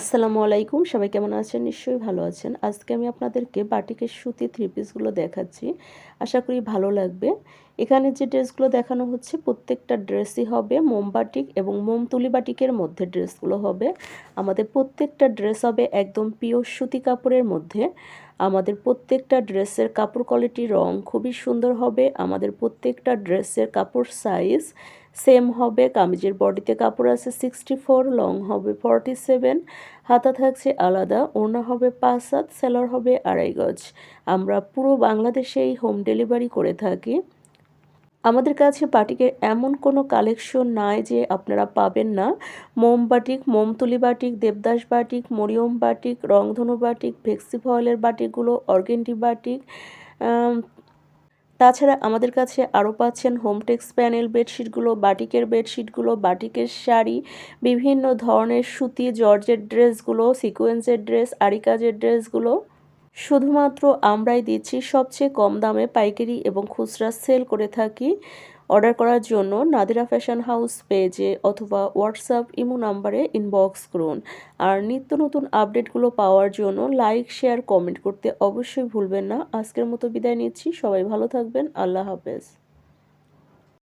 আসসালামু আলাইকুম, সবাই কেমন আছেন? নিশ্চয়ই ভালো আছেন। আজকে আমি আপনাদেরকে বাটিকের সুতি থ্রি পিসগুলো দেখাচ্ছি। আশা করি ভালো লাগবে। এখানে যে ড্রেসগুলো দেখানো হচ্ছে, প্রত্যেকটা ড্রেসই হবে মোম বাটিক এবং মোম তুলি বাটিকের মধ্যে ড্রেসগুলো হবে। আমাদের প্রত্যেকটা ড্রেস হবে একদম পিওর সুতি কাপড়ের মধ্যে। আমাদের প্রত্যেকটা ড্রেসের কাপড় কোয়ালিটি রং খুবই সুন্দর হবে। আমাদের প্রত্যেকটা ড্রেসের কাপড় সাইজ সেম হবে, কামিজের বডিতে কাপড় আছে সিক্সটি ফোর লং হবে ফর্টি সেভেন হাতা থাকছে আলাদা, ওড়না হবে পাঁচ হাত সেলর হবে আড়াই গজ। আমরা পুরো বাংলাদেশেই হোম ডেলিভারি করে থাকি। আমাদের কাছে বাটিকের এমন কোনো কালেকশন নাই যে আপনারা পাবেন না। মোম বাটিক মোমতুলি batik, Devdas batik, Mariam batik, রংধনু বাটিক, ভেক্সি ফয়েলের বাটিকগুলো, অর্গেন্ডি বাটিক তাছাড়া আমাদের কাছে আরও পাচ্ছেন হোমটেক্স প্যানেল বেডশিটগুলো বাটিকের বেডশিটগুলো বাটিকের শাড়ি, বিভিন্ন ধরনের সুতি, জর্জের ড্রেসগুলো সিকোয়েন্সের ড্রেস, আরিকাজের ড্রেসগুলো। শুধুমাত্র আমরাই দিচ্ছি, সবচেয়ে কম দামে পাইকারি এবং খুচরা সেল করে থাকি। অর্ডার করার জন্য নাদিরা ফ্যাশন হাউস পেজে অথবা হোয়াটসঅ্যাপ ইমো নাম্বারে ইনবক্স করুন। আর নিত্য নতুন আপডেটগুলো পাওয়ার জন্য লাইক শেয়ার কমেন্ট করতে অবশ্যই ভুলবেন না। আজকের মতো বিদায় নিচ্ছি। সবাই ভালো থাকবেন। আল্লাহ হাফেজ।